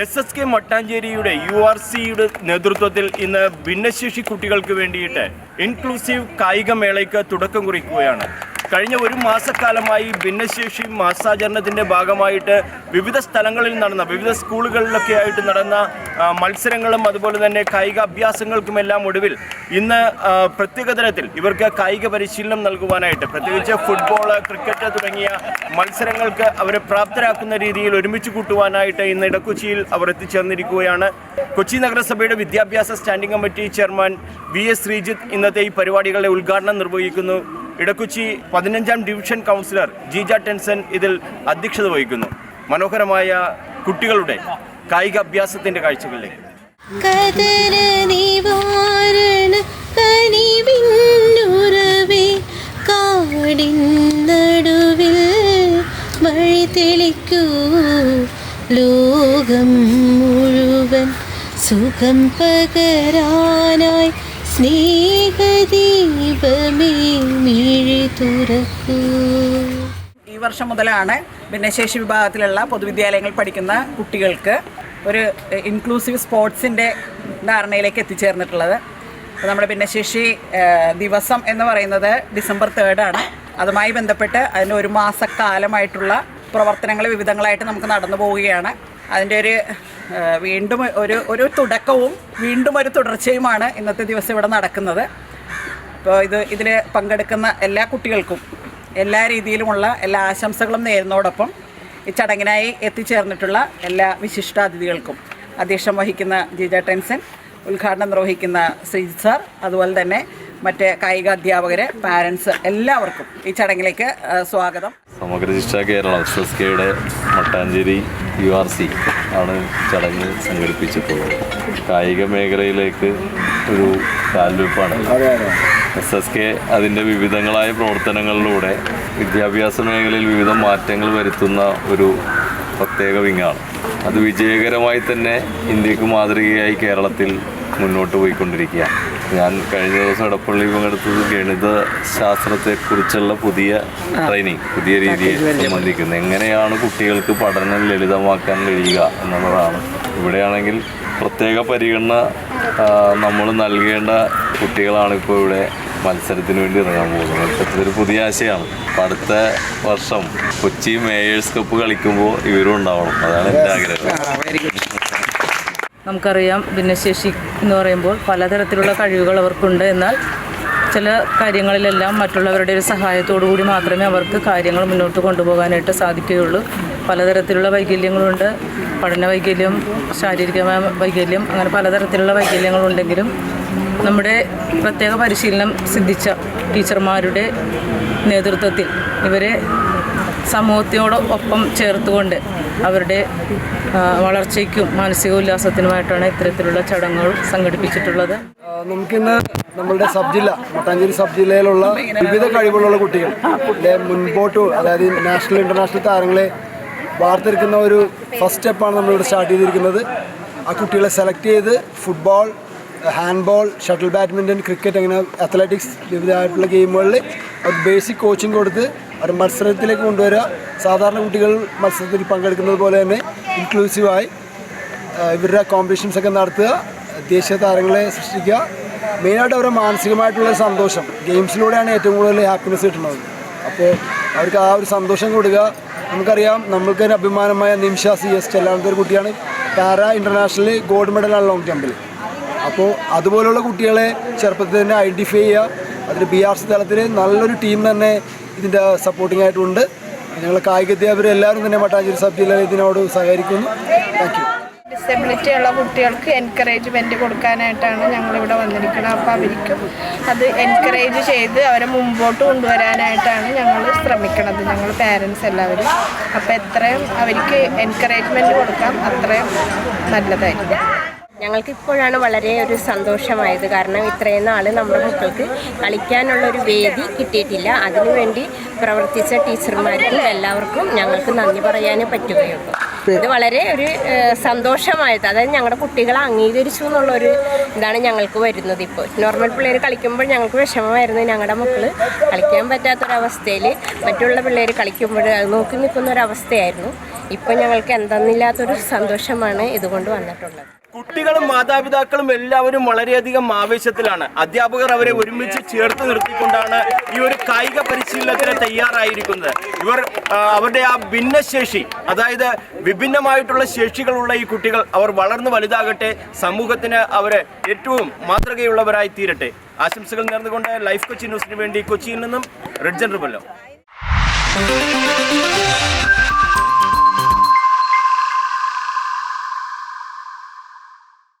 S S K മട്ടാഞ്ചേരിയുടെ U R സിയുടെ നേതൃത്വത്തിൽ ഇന്ന് ഭിന്നശേഷി കുട്ടികൾക്ക് വേണ്ടിയിട്ട് ഇൻക്ലൂസീവ് കായികമേളയ്ക്ക് തുടക്കം കുറിക്കുകയാണ്. കഴിഞ്ഞ ഒരു മാസക്കാലമായി ഭിന്നശേഷി മാസാചരണത്തിന്റെ ഭാഗമായിട്ട് വിവിധ സ്ഥലങ്ങളിൽ നടന്ന വിവിധ സ്കൂളുകളിലൊക്കെ ആയിട്ട് നടന്ന മത്സരങ്ങളും അതുപോലെ തന്നെ കായിക അഭ്യാസങ്ങൾക്കുമെല്ലാം ഒടുവിൽ ഇന്ന് പ്രത്യേക തലത്തിൽ ഇവർക്ക് കായിക പരിശീലനം നൽകുവാനായിട്ട് പ്രത്യേകിച്ച് ഫുട്ബോൾ ക്രിക്കറ്റ് തുടങ്ങിയ മത്സരങ്ങൾക്ക് അവരെ പ്രാപ്തരാക്കുന്ന രീതിയിൽ ഒരുമിച്ച് കൂട്ടുവാനായിട്ട് ഇന്ന് ഇടക്കൊച്ചിയിൽ അവർ എത്തിച്ചേർന്നിരിക്കുകയാണ്. കൊച്ചി നഗരസഭയുടെ വിദ്യാഭ്യാസ standing committee chairman V S Sreejith ഇന്നത്തെ ഈ പരിപാടികളുടെ ഉദ്ഘാടനം നിർവഹിക്കുന്നു. ഇടക്കൊച്ചി പതിനഞ്ചാം ഡിവിഷൻ കൗൺസിലർ ജീജ ടെൻസൺ ഇതിൽ അധ്യക്ഷത വഹിക്കുന്നു. മനോഹരമായ കുട്ടികളുടെ കായിക അഭ്യാസത്തിന്റെ കാഴ്ചകളിലേക്ക്. കതര നിവാരണ കനിവിന്നുറവേ കാടിൻ നടുവിൽ വഴി തെളിക്കൂ. ലോകം മുഴുവൻ സുഖം പകരാനായി സ്നേഹദീപമേ ഈ വർഷം മുതലാണ് ഭിന്നശേഷി വിഭാഗത്തിലുള്ള പൊതുവിദ്യാലയങ്ങൾ പഠിക്കുന്ന കുട്ടികൾക്ക് ഒരു ഇൻക്ലൂസീവ് സ്പോർട്സിന്റെ ധാരണയിലേക്ക് എത്തിച്ചേർന്നിട്ടുള്ളത്. നമ്മുടെ ഭിന്നശേഷി ദിവസം എന്ന് പറയുന്നത് ഡിസംബർ തേർഡാണ് അതുമായി ബന്ധപ്പെട്ട് അതിന് ഒരു മാസക്കാലമായിട്ടുള്ള പ്രവർത്തനങ്ങൾ വിവിധങ്ങളായിട്ട് നമുക്ക് നടന്നു പോവുകയാണ്. അതിന്റെ ഒരു വീണ്ടും ഒരു ഒരു തുടക്കവും വീണ്ടും ഒരു തുടർച്ചയുമാണ് ഇന്നത്തെ ദിവസം ഇവിടെ നടക്കുന്നത്. അപ്പോൾ ഇത് ഇതിൽ പങ്കെടുക്കുന്ന എല്ലാ കുട്ടികൾക്കും എല്ലാ രീതിയിലുമുള്ള എല്ലാ ആശംസകളും നേരുന്നതോടൊപ്പം ഈ ചടങ്ങിനായി എത്തിച്ചേർന്നിട്ടുള്ള എല്ലാ വിശിഷ്ടാതിഥികൾക്കും അധ്യക്ഷം വഹിക്കുന്ന ജിജ ടെൻസൻ ഉദ്ഘാടനം നിർവഹിക്കുന്ന ശ്രീജിത് സാർ അതുപോലെ തന്നെ മറ്റ് കായിക അധ്യാപകർ പാരൻസ് എല്ലാവർക്കും ഈ ചടങ്ങിലേക്ക് സ്വാഗതം. Samagra Shiksha Keralam Mattancherry U R C. ആണ് ചടങ്ങ് സംഘടിപ്പിച്ചിട്ടുള്ളത്. കായിക മേഖലയിലേക്ക് ഒരു കാൽവെപ്പാണ് എസ് എസ് കെ അതിന്റെ വിവിധങ്ങളായ പ്രവർത്തനങ്ങളിലൂടെ വിദ്യാഭ്യാസ മേഖലയിൽ വിവിധ മാറ്റങ്ങൾ വരുത്തുന്ന ഒരു പ്രത്യേക വിങ്ങാണ്. അത് വിജയകരമായി തന്നെ ഇന്ത്യയ്ക്ക് മാതൃകയായി കേരളത്തിൽ മുന്നോട്ട് പോയിക്കൊണ്ടിരിക്കുകയാണ്. ഞാൻ കഴിഞ്ഞ ദിവസം എടപ്പള്ളി പങ്കെടുത്തത് ഗണിത ശാസ്ത്രത്തെക്കുറിച്ചുള്ള പുതിയ ട്രെയിനിങ് പുതിയ രീതിയെ സംബന്ധിക്കുന്നത്. എങ്ങനെയാണ് കുട്ടികൾക്ക് പഠനം ലളിതമാക്കാൻ കഴിയുക എന്നുള്ളതാണ്. ഇവിടെയാണെങ്കിൽ പ്രത്യേക പരിഗണന നമ്മൾ നൽകേണ്ട കുട്ടികളാണ് ഇപ്പോൾ ഇവിടെ മത്സരത്തിന് വേണ്ടി ഇറങ്ങാൻ പോകുന്നത്. മത്സരത്തിലൊരു പുതിയ ആശയമാണ്. അപ്പം അടുത്ത വർഷം കൊച്ചി മേയേഴ്സ് കപ്പ് കളിക്കുമ്പോൾ ഇവരും ഉണ്ടാവണം. അതാണ് എന്റെ ആഗ്രഹം. നമുക്കറിയാം ഭിന്നശേഷി എന്ന് പറയുമ്പോൾ പലതരത്തിലുള്ള കഴിവുകൾ അവർക്കുണ്ട്. എന്നാൽ ചില കാര്യങ്ങളിലെല്ലാം മറ്റുള്ളവരുടെ ഒരു സഹായത്തോടു കൂടി മാത്രമേ അവർക്ക് കാര്യങ്ങൾ മുന്നോട്ട് കൊണ്ടുപോകാനായിട്ട് സാധിക്കുകയുള്ളൂ. പലതരത്തിലുള്ള വൈകല്യങ്ങളുണ്ട്. പഠന വൈകല്യം ശാരീരികമായ വൈകല്യം അങ്ങനെ പലതരത്തിലുള്ള വൈകല്യങ്ങളുണ്ടെങ്കിലും നമ്മുടെ പ്രത്യേക പരിശീലനം സിദ്ധിച്ച ടീച്ചർമാരുടെ നേതൃത്വത്തിൽ ഇവരെ സമൂഹത്തിനോടൊപ്പം ചേർത്തുകൊണ്ട് അവരുടെ വളർച്ചയ്ക്കും മാനസിക ഉല്ലാസത്തിനുമായിട്ടാണ് ഇത്തരത്തിലുള്ള ചടങ്ങുകൾ സംഘടിപ്പിച്ചിട്ടുള്ളത്. നമുക്കിന്ന് നമ്മളുടെ സബ് ജില്ല മട്ടാഞ്ചേരി സബ് ജില്ലയിലുള്ള വിവിധ കഴിവുകളുള്ള കുട്ടികൾ മുൻപോട്ട് അതായത് നാഷണൽ ഇന്റർനാഷണൽ താരങ്ങളെ വാർത്തെടുക്കുന്ന ഒരു ഫസ്റ്റ് സ്റ്റെപ്പാണ് നമ്മളിവിടെ സ്റ്റാർട്ട് ചെയ്തിരിക്കുന്നത്. ആ കുട്ടികളെ സെലക്ട് ചെയ്ത് football handball shuttle badminton cricket അങ്ങനെ അത്ലറ്റിക്സ് വിവിധമായിട്ടുള്ള ഗെയിമുകളിൽ ബേസിക് കോച്ചിങ് കൊടുത്ത് ഒരു മത്സരത്തിലേക്ക് കൊണ്ടുവരിക. സാധാരണ കുട്ടികൾ മത്സരത്തിൽ പങ്കെടുക്കുന്നത് പോലെ തന്നെ ഇൻക്ലൂസീവായി ഇവരുടെ കോമ്പറ്റീഷൻസ് ഒക്കെ നടത്തുക ദേശീയ താരങ്ങളെ സൃഷ്ടിക്കുക. മെയിനായിട്ട് അവരുടെ മാനസികമായിട്ടുള്ള സന്തോഷം. ഗെയിംസിലൂടെയാണ് ഏറ്റവും കൂടുതൽ ഹാപ്പിനെസ് കിട്ടുന്നത്. അപ്പോൾ അവർക്ക് ആ ഒരു സന്തോഷം കൊടുക്കുക. നമുക്കറിയാം നമ്മൾക്കൊരു അഭിമാനമായ നിമിഷ സി എസ് ചെല്ലാത്ത ഒരു കുട്ടിയാണ് പാര ഇന്റർനാഷണൽ ഗോൾഡ് മെഡലാണ് ലോങ് ജമ്പിൽ അപ്പോൾ അതുപോലുള്ള കുട്ടികളെ ചെറുപ്പത്തിൽ തന്നെ ഐഡന്റിഫൈ ചെയ്യുക. അതിൽ ബി ആർ സി തലത്തിൽ നല്ലൊരു ടീം തന്നെ ഇതിന്റെ സപ്പോർട്ടിംഗ് ആയിട്ടുണ്ട്. ഞങ്ങൾ കായിക അധ്യാപകർ എല്ലാവരും തന്നെ മട്ടാഞ്ചേരി സബ് ജില്ലയിൽ ഇതിനോട് സഹകരിക്കുന്നു. താങ്ക് യു ഡിസബിലിറ്റി ഉള്ള കുട്ടികൾക്ക് എൻകറേജ്മെന്റ് കൊടുക്കാനായിട്ടാണ് ഞങ്ങളിവിടെ വന്നിരിക്കുന്നത്. അപ്പോൾ അവർക്കും അത് എൻകറേജ് ചെയ്ത് അവരെ മുമ്പോട്ട് കൊണ്ടുവരാനായിട്ടാണ് ഞങ്ങൾ ശ്രമിക്കുന്നത് ഞങ്ങൾ പാരൻസ് എല്ലാവരും. അപ്പോൾ എത്രയും അവർക്ക് എൻകറേജ്മെന്റ് കൊടുക്കാം. അത്രയും നല്ലതായിരിക്കും. ഞങ്ങൾക്ക് ഇപ്പോഴാണ് വളരെ ഒരു സന്തോഷമായത്. കാരണം ഇത്രയും നാൾ നമ്മുടെ മക്കൾക്ക് കളിക്കാനുള്ള ഒരു വേദി കിട്ടിയിട്ടില്ല. അതിനുവേണ്ടി പ്രവർത്തിച്ച ടീച്ചർമാർക്കും എല്ലാവർക്കും ഞങ്ങൾക്ക് നന്ദി പറയാനേ പറ്റുകയുള്ളൂ. ഇത് വളരെ ഒരു സന്തോഷമായത്. അതായത് ഞങ്ങളുടെ കുട്ടികളെ അംഗീകരിച്ചു എന്നുള്ളൊരു ഇതാണ് ഞങ്ങൾക്ക് വരുന്നത് ഇപ്പോൾ. നോർമൽ പിള്ളേർ കളിക്കുമ്പോൾ ഞങ്ങൾക്ക് വിഷമമായിരുന്നു ഞങ്ങളുടെ മക്കൾ കളിക്കാൻ പറ്റാത്തൊരവസ്ഥയിൽ മറ്റുള്ള പിള്ളേർ കളിക്കുമ്പോൾ അത് നോക്കി നിൽക്കുന്ന ഒരവസ്ഥയായിരുന്നു ഇപ്പം ഞങ്ങൾക്ക് എന്തെന്നില്ലാത്തൊരു സന്തോഷമാണ് ഇതുകൊണ്ട് വന്നിട്ടുള്ളത്. കുട്ടികളും മാതാപിതാക്കളും എല്ലാവരും വളരെയധികം ആവേശത്തിലാണ്. അധ്യാപകർ അവരെ ഒരുമിച്ച് ചേർത്ത് നിർത്തിക്കൊണ്ടാണ് ഈ ഒരു കായിക പരിശീലനത്തിന് തയ്യാറായിരിക്കുന്നത്. ഇവർ അവരുടെ ആ ഭിന്നശേഷി അതായത് വിഭിന്നമായിട്ടുള്ള ശേഷികളുള്ള ഈ കുട്ടികൾ അവർ വളർന്നു വലുതാകട്ടെ സമൂഹത്തിന് അവരെ ഏറ്റവും മാതൃകയുള്ളവരായി തീരട്ടെ. ആശംസകൾ നേർന്നുകൊണ്ട് ലൈഫ് കൊച്ചി ന്യൂസിന് വേണ്ടി കൊച്ചിയിൽ നിന്നും റെഡ് ജനറബല്ലോ